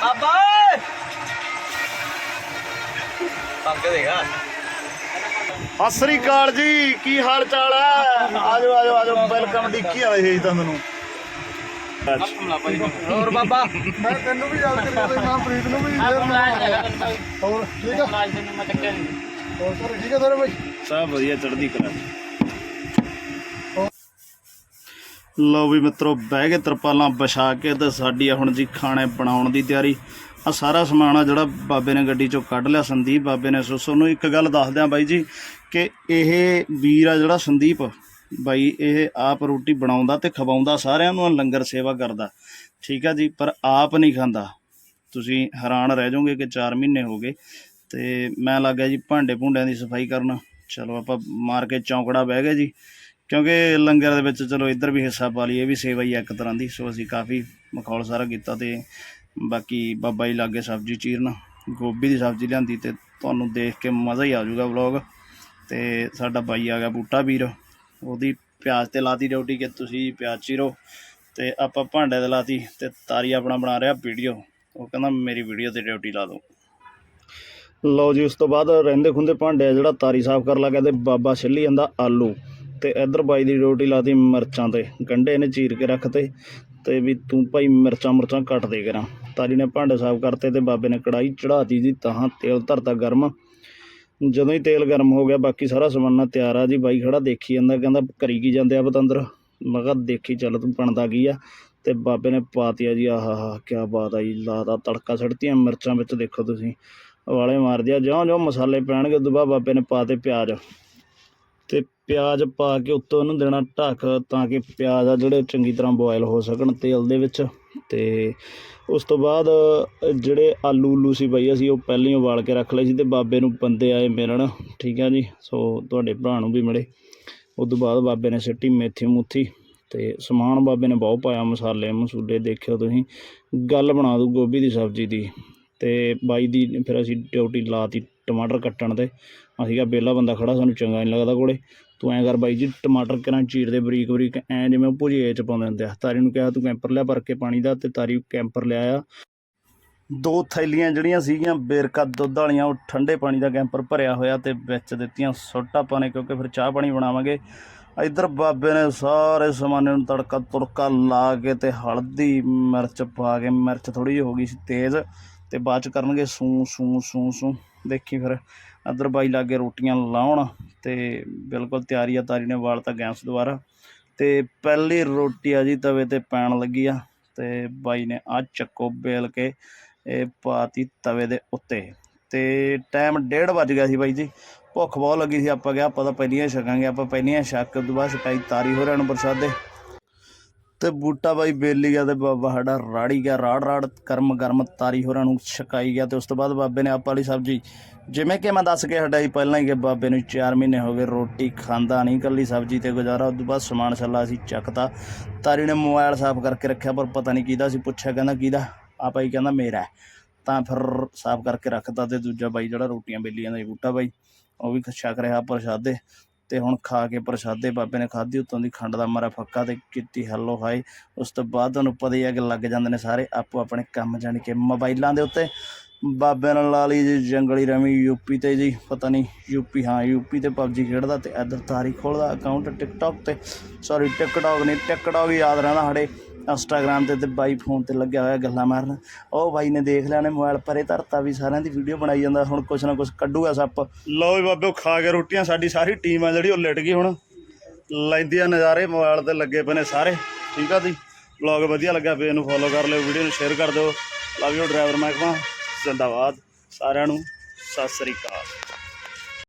ਬਾਬਾ ਓਏ। ਪੰਗ ਦੇਗਾ ਸਤਿ ਸ੍ਰੀ ਅਕਾਲ ਜੀ ਕੀ ਹਾਲ ਚਾਲ ਹੈ? ਆਜੋ ਆਜੋ ਆਜੋ ਵੈਲਕਮ ਡਿੱਕੀ ਆਏ ਸੀ ਤਾਂ ਤੁਹਾਨੂੰ ਹੋਰ ਬਾਬਾ। ਮੈਂ ਤੈਨੂੰ ਵੀ ਯਾਦ ਕਰਿਆ ਤੇ ਮੈਂ ਪ੍ਰੀਤ ਨੂੰ ਵੀ ਹੋਰ ਠੀਕ ਹੋਰ ਸਰ ਠੀਕ ਆ ਸਰ ਬਾਈ? ਸਭ ਵਧੀਆ ਚੜ੍ਹਦੀ ਕਲਾ ਲਓ ਵੀ ਮਿੱਤਰੋ, ਬਹਿ ਕੇ ਤਰਪਾਲਾਂ ਵਿਛਾ ਕੇ ਤੇ ਸਾਡੀ ਆ ਹੁਣ ਜੀ ਖਾਣੇ ਬਣਾਉਣ ਦੀ ਤਿਆਰੀ। ਆ ਸਾਰਾ ਸਮਾਨ ਆ ਜਿਹੜਾ ਬਾਬੇ ਨੇ ਗੱਡੀ ਚੋਂ ਕੱਢ ਲਿਆ, ਸੰਦੀਪ ਬਾਬੇ ਨੇ। ਸੋ ਤੁਹਾਨੂੰ ਇੱਕ ਗੱਲ ਦੱਸ ਦਿਆਂ ਬਾਈ ਜੀ ਕਿ ਇਹ ਵੀਰ ਆ ਜਿਹੜਾ ਸੰਦੀਪ, ਬਾਈ ਇਹ ਆਪ ਰੋਟੀ ਬਣਾਉਂਦਾ ਤੇ ਖਵਾਉਂਦਾ, ਸਾਰਿਆਂ ਨੂੰ ਲੰਗਰ ਸੇਵਾ ਕਰਦਾ। ਠੀਕ ਆ ਜੀ, ਪਰ ਆਪ ਨਹੀਂ ਖਾਂਦਾ। ਤੁਸੀਂ ਹੈਰਾਨ ਰਹਿ ਜਾਓਗੇ ਕਿ 4 ਮਹੀਨੇ ਹੋ ਗਏ ਤੇ ਮੈਂ ਲੱਗਾ ਜੀ ਭਾਂਡੇ ਭੁੰਡਿਆਂ ਦੀ ਸਫ਼ਾਈ ਕਰਨ। ਚਲੋ ਆਪਾਂ ਮਾਰ ਕੇ ਚੌਂਕੜਾ ਬਹਿ ਗਏ ਜੀ। ਕਿਉਂਕਿ ਲੰਗਰ ਦੇ ਵਿੱਚ ਚਲੋ ਇੱਧਰ ਵੀ ਹਿੱਸਾ ਪਾ ਲਈ ਇਹ ਵੀ ਸੇਵਾ ਹੀ ਆ ਇੱਕ ਤਰ੍ਹਾਂ ਦੀ। ਸੋ ਅਸੀਂ ਕਾਫੀ ਮਖੌਲ ਸਾਰਾ ਕੀਤਾ ਤੇ ਬਾਕੀ ਬਾਬਾ ਜੀ ਲਾਗੇ ਸਬਜ਼ੀ ਚੀਰਨ, ਗੋਭੀ ਦੀ ਸਬਜ਼ੀ ਲਿਆਂਦੀ ਤੇ ਤੁਹਾਨੂੰ ਦੇਖ ਕੇ ਮਜ਼ਾ ਹੀ ਆ ਜਾਊਗਾ ਵਲੌਗ। ਤੇ ਸਾਡਾ ਬਾਈ ਆ ਗਿਆ ਬੂਟਾ ਵੀਰ, ਉਹਦੀ ਪਿਆਜ਼ ਤੇ ਲਾਤੀ ਡਿਊਟੀ ਕਿ ਤੁਸੀਂ ਪਿਆਜ਼ ਚੀਰੋ। ਤੇ ਆਪਾਂ ਭਾਂਡੇ ਤੇ ਲਾਤੀ ਤੇ ਤਾਰੀ ਆਪਣਾ ਬਣਾ ਰਿਹਾ ਵੀਡੀਓ। ਉਹ ਕਹਿੰਦਾ, ਮੇਰੀ ਵੀਡੀਓ ਤੇ ਡਿਊਟੀ ਲਾ ਦਿਓ ਲਓ ਜੀ, ਉਸ ਤੋਂ ਬਾਅਦ ਰਹਿੰਦੇ ਖੁੰਦੇ ਭਾਂਡੇ ਜਿਹੜਾ ਤਾਰੀ ਸਾਫ਼ ਕਰ ਲੱਗਾ ਤੇ ਬਾਬਾ ਛਿੱਲੀ ਜਾਂਦਾ ਆਲੂ। ਤੇ ਇਧਰ ਬਾਈ ਦੀ ਰੋਟੀ ਲਾਤੀ ਮਿਰਚਾਂ ਤੇ, ਗੰਢੇ ਨੇ ਚੀਰ ਕੇ ਰੱਖਤੇ ਤੇ ਵੀ ਤੂੰ ਭਾਈ ਮਿਰਚਾਂ ਮੁਰਚਾਂ ਕੱਟ ਦੇ ਕਰਾਂ। ਤਾਰੀ ਨੇ ਭਾਂਡੇ ਸਾਫ਼ ਕਰਤੇ ਤੇ ਬਾਬੇ ਨੇ ਕੜਾਈ ਚੜਾਤੀ ਜੀ ਤਾਂ ਤੇਲ ਧਰਤਾ ਗਰਮ। ਜਦੋਂ ਹੀ ਤੇਲ ਗਰਮ ਹੋ ਗਿਆ, ਬਾਕੀ ਸਾਰਾ ਸਮਾਨਾ ਤਿਆਰ ਆ ਜੀ। ਬਾਈ ਖੜਾ ਦੇਖੀ ਜਾਂਦਾ, ਕਹਿੰਦਾ ਕਰੀ ਕੀ ਜਾਂਦੇ ਆ ਬਤੰਦਰ ਮੈਂ ਕਿਹਾ ਦੇਖੀ ਚੱਲ ਤੂੰ ਬਣਦਾ ਕੀ ਆ? ਤੇ ਬਾਬੇ ਨੇ ਪਾਤੀਆ ਜੀ, ਆਹਾ ਹਾ ਕੀ ਬਾਤ ਆ ਜੀ ਲਾਦਾ ਤੜਕਾ ਛੜਤੀਆਂ ਮਿਰਚਾਂ ਵਿੱਚ ਦੇਖੋ ਤੁਸੀਂ। ਵਾਲੇ ਮਾਰ ਦਿਆ ਜਿਉਂ ਜਿਉਂ ਮਸਾਲੇ ਪੈਣਗੇ, ਉਦੋਂ ਬਾਅਦ ਬਾਬੇ ਨੇ ਪਾਤੇ ਪਿਆਜ਼। ਤੇ ਪਿਆਜ਼ ਪਾ ਕੇ ਉੱਤੋਂ ਉਹਨੂੰ ਦੇਣਾ ਢੱਕ ਤਾਂ ਕਿ ਪਿਆਜ਼ ਆ ਜਿਹੜੇ ਚੰਗੀ ਤਰ੍ਹਾਂ ਬੋਇਲ ਹੋ ਸਕਣ ਤੇਲ ਦੇ ਵਿੱਚ। ਤੇ ਉਸ ਤੋਂ ਬਾਅਦ ਜਿਹੜੇ ਆਲੂ ਉਲੂ ਸੀ ਬਈ ਅਸੀਂ ਉਹ ਪਹਿਲਾਂ ਹੀ ਉਬਾਲ ਕੇ ਰੱਖ ਲਏ ਸੀ ਤੇ ਬਾਬੇ ਨੂੰ ਬੰਦੇ ਆਏ ਮਿਲਣ, ਠੀਕ ਆ ਜੀ? ਸੋ ਤੁਹਾਡੇ ਭਰਾ ਨੂੰ ਵੀ ਮਿਲੇ। ਉਸ ਤੋਂ ਬਾਅਦ ਬਾਬੇ ਨੇ ਸਿੱਟੀ ਮੇਥੀ ਮੂਥੀ ਤੇ ਸਮਾਨ ਬਾਬੇ ਨੇ ਬਹੁਤ ਪਾਇਆ, ਮਸਾਲੇ ਮਸੂਲੇ ਦੇਖਿਓ ਤੁਸੀਂ। ਗੱਲ ਬਣਾ ਦੂ ਗੋਭੀ ਦੀ ਸਬਜ਼ੀ ਦੀ। ਤੇ ਬਾਈ ਦੀ ਫਿਰ ਅਸੀਂ ਡਿਊਟੀ ਲਾਤੀ ਟਮਾਟਰ ਕੱਟਣ ਤੇ। ਅਸੀਂ ਕਿਹਾ ਬੇਲਾ ਬੰਦਾ ਖੜਾ, ਸਾਨੂੰ ਚੰਗਾ ਨਹੀਂ ਲੱਗਦਾ ਕੋਲੇ ਤੂੰ ਐਂ ਕਰ ਬਾਈ ਜੀ, ਟਮਾਟਰ ਕਿਰਾਂ ਚੀਰ ਦੇ ਬਰੀਕ ਬਰੀਕ, ਐਂ ਜਿਵੇਂ ਉਹ ਭੁਜੀਏ ਚ ਪਾਉਂਦੇ ਹੁੰਦੇ ਆ। ਤਾਰੀ ਨੂੰ ਕਿਹਾ, ਤੂੰ ਕੈਂਪਰ ਲਿਆ ਭਰ ਕੇ ਪਾਣੀ ਦਾ ਤੇ ਤਾਰੀ ਕੈਂਪਰ ਲਿਆਇਆ ਦੋ ਥੈਲੀਆਂ ਜਿਹੜੀਆਂ ਸੀਗੀਆਂ, ਬੇਰਕਾ ਦੁੱਧ ਵਾਲੀਆਂ, ਉਹ ਠੰਡੇ ਪਾਣੀ ਦਾ ਕੈਂਪਰ ਭਰਿਆ ਹੋਇਆ ਤੇ ਵਿੱਚ ਦਿੱਤੀਆਂ ਸੁੱਟ ਆਪਾਂ ਨੇ ਕਿਉਂਕਿ ਫਿਰ ਚਾਹ ਪਾਣੀ ਬਣਾਵਾਂਗੇ। ਇੱਧਰ ਬਾਬੇ ਨੇ ਸਾਰੇ ਸਮਾਨੇ ਨੂੰ ਤੜਕਾ ਤੁੜਕਾ ਲਾ ਕੇ ਤੇ ਹਲਦੀ ਮਿਰਚ ਪਾ ਕੇ, ਮਿਰਚ ਥੋੜੀ ਜਿਹੀ ਹੋ ਗਈ ਸੀ ਤੇਜ਼। ਤੇ ਬਾਅਦ ਚ ਕਰਨਗੇ ਸੂ ਸੂ ਸੂ ਸੂ। ਦੇਖੀ ਫਿਰ ਅਦਰ ਬਾਈ ਲਾਗੇ ਰੋਟੀਆਂ ਲਾਉਣ ਤੇ ਬਿਲਕੁਲ ਤਿਆਰੀ ਆ, ਤਾਰੀ ਨੇ ਵਾਲਤਾ ਗੈਸ ਦੁਬਾਰਾ। ਤੇ ਪਹਿਲੀ ਰੋਟੀ ਆ ਜੀ, ਤਵੇ ਤੇ ਪੈਣ ਲੱਗੀ ਆ ਤੇ ਬਾਈ ਨੇ ਆ ਚੱਕੋ ਬੇਲ ਕੇ ਇਹ ਪਾਤੀ ਤਵੇ ਦੇ ਉੱਤੇ। ਤੇ ਟਾਈਮ 1:30 ਵੱਜ ਗਿਆ ਸੀ ਬਾਈ ਜੀ। ਭੁੱਖ ਬਹੁਤ ਲੱਗੀ ਸੀ, ਆਪਾਂ ਕਿਹਾ ਆਪਾਂ ਤਾਂ ਪਹਿਲੀਆਂ ਹੀ ਛਕਾਂਗੇ, ਆਪਾਂ ਪਹਿਲੀਆਂ ਛੱਕ ਤੋਂ ਬਾਅਦ ਛਕਾਈ ਤਾਰੀ ਹੋ ਨੂੰ ਪ੍ਰਸਾਦੇ ਤੇ ਬੂਟਾ ਬਾਈ ਬੇਲੀ ਗਿਆ ਤੇ ਬਾਬਾ ਸਾਡਾ ਰਾੜੀ ਗਿਆ, ਰਾੜ ਰਾੜ ਕਰਮ ਗਰਮ ਤਾਰੀ ਹੋਰਾਂ ਨੂੰ ਛਕਾਈ ਗਿਆ ਤੇ ਉਸ ਤੋਂ ਬਾਅਦ ਬਾਬੇ ਨੇ ਆਪ ਵਾਲੀ ਸਬਜ਼ੀ ਜਿਵੇਂ ਕਿ ਮੈਂ ਦੱਸ ਕੇ ਹਟਾਈ, ਪਹਿਲਾਂ ਹੀ ਕਿ ਬਾਬੇ ਨੂੰ 4 ਮਹੀਨੇ ਹੋ ਗਏ ਰੋਟੀ ਖਾਂਦਾ ਨਹੀਂ ਕੱਲੀ ਸਬਜ਼ੀ ਤੇ ਗੁਜ਼ਾਰਾ, ਉਸ ਤੋਂ ਬਾਅਦ ਸਮਾਨ ਛੱਲਾ ਅਸੀਂ ਚੱਕਤਾ। ਤਾਰੀ ਨੇ ਮੋਬਾਈਲ ਸਾਫ਼ ਕਰਕੇ ਰੱਖਿਆ, ਪਰ ਪਤਾ ਨਹੀਂ ਕਿਹਦਾ ਸੀ, ਪੁੱਛਿਆ ਕਹਿੰਦਾ ਕਿਹਦਾ? ਆਪਾ ਹੀ ਕਹਿੰਦਾ ਮੇਰਾ। ਤਾਂ ਫਿਰ ਸਾਫ਼ ਕਰਕੇ ਰੱਖਦਾ ਤੇ ਦੂਜਾ ਬਾਈ ਜਿਹੜਾ ਰੋਟੀਆਂ ਬੇਲੀਆਂ ਦਾ ਬੂਟਾ ਬਾਈ, ਉਹ ਵੀ ਛਕ ਰਿਹਾ, ਪ੍ਰਸ਼ਾਦੇ। ਤੇ ਹੁਣ ਖਾ ਕੇ ਪ੍ਰਸ਼ਾਦੇ ਬਾਬੇ ਨੇ ਖਾਧੀ, ਉਤੋਂ ਦੀ ਖੰਡ ਦਾ ਮਾਰਾ ਫੱਕਾ ਤੇ ਕੀਤੀ ਹੱਲੋ ਹਾਈ ਉਸ ਤੋਂ ਬਾਅਦ ਤੁਹਾਨੂੰ ਪਤਾ ਹੀ ਹੈ ਕਿ ਲੱਗ ਜਾਂਦੇ ਨੇ ਸਾਰੇ ਆਪੋ ਆਪਣੇ ਕੰਮ, ਜਾਣ ਕੇ ਮੋਬਾਈਲਾਂ ਦੇ ਉੱਤੇ। ਬਾਬਿਆਂ ਨਾਲ ਲਾ ਲਈ ਜੀ, ਜੰਗਲੀ ਰਵੀ ਯੂਪੀ ਤੇ ਜੀ, ਪਤਾ ਨਹੀਂ ਯੂਪੀ ਹਾਂ ਯੂਪੀ ਤੇ ਪਬਜੀ ਖੇਡਦਾ ਤੇ ਇੱਧਰ ਤਾਰੀ ਖੋਲਦਾ ਅਕਾਊਂਟ ਟਿਕਟੌਕ ਤੇ। ਸੌਰੀ ਟਿਕਟੌਕ ਨਹੀਂ ਟਿਕਟੌਕ ਯਾਦ ਰਹਿੰਦਾ ਸਾਡੇ। ਇੰਸਟਾਗ੍ਰਾਮ ਤੇ ਤੇ ਬਾਈ ਫੋਨ ਤੇ ਲੱਗਿਆ ਹੋਇਆ ਗੱਲਾਂ ਮਾਰਨ। ਉਹ ਬਾਈ ਨੇ ਦੇਖ ਲਿਆ ਨੇ ਮੋਬਾਈਲ ਪਰੇ ਧਰਤਾ ਵੀ ਸਾਰਿਆਂ ਦੀ ਵੀਡੀਓ ਬਣਾਈ ਜਾਂਦਾ, ਹੁਣ ਕੁਛ ਨਾ ਕੁਛ ਕੱਢੂਗਾ ਸੱਪ। ਲਓ ਵੀ ਉਹ ਖਾ ਕੇ ਰੋਟੀਆਂ, ਸਾਡੀ ਸਾਰੀ ਟੀਮ ਆ ਜਿਹੜੀ, ਉਹ ਲਿਟ ਗਈ ਹੁਣ। ਲੈਂਦੀਆਂ ਨਜ਼ਾਰੇ, ਮੋਬਾਈਲ ਤੇ ਲੱਗੇ ਪਏ ਨੇ ਸਾਰੇ। ਠੀਕ ਆ ਜੀ? ਵਲੌਗ ਵਧੀਆ ਲੱਗਾ ਫੇਰ ਇਹਨੂੰ ਫੋਲੋ ਕਰ ਲਿਓ, ਵੀਡੀਓ ਨੂੰ ਸ਼ੇਅਰ ਕਰ ਦਿਓ। ਲਵ ਯੂ ਡਰਾਈਵਰ ਮਹਿਕਮਾ। ਜ਼ਿੰਦਾਬਾਦ। ਸਾਰਿਆਂ ਨੂੰ ਸਤਿ ਸ੍ਰੀ ਅਕਾਲ।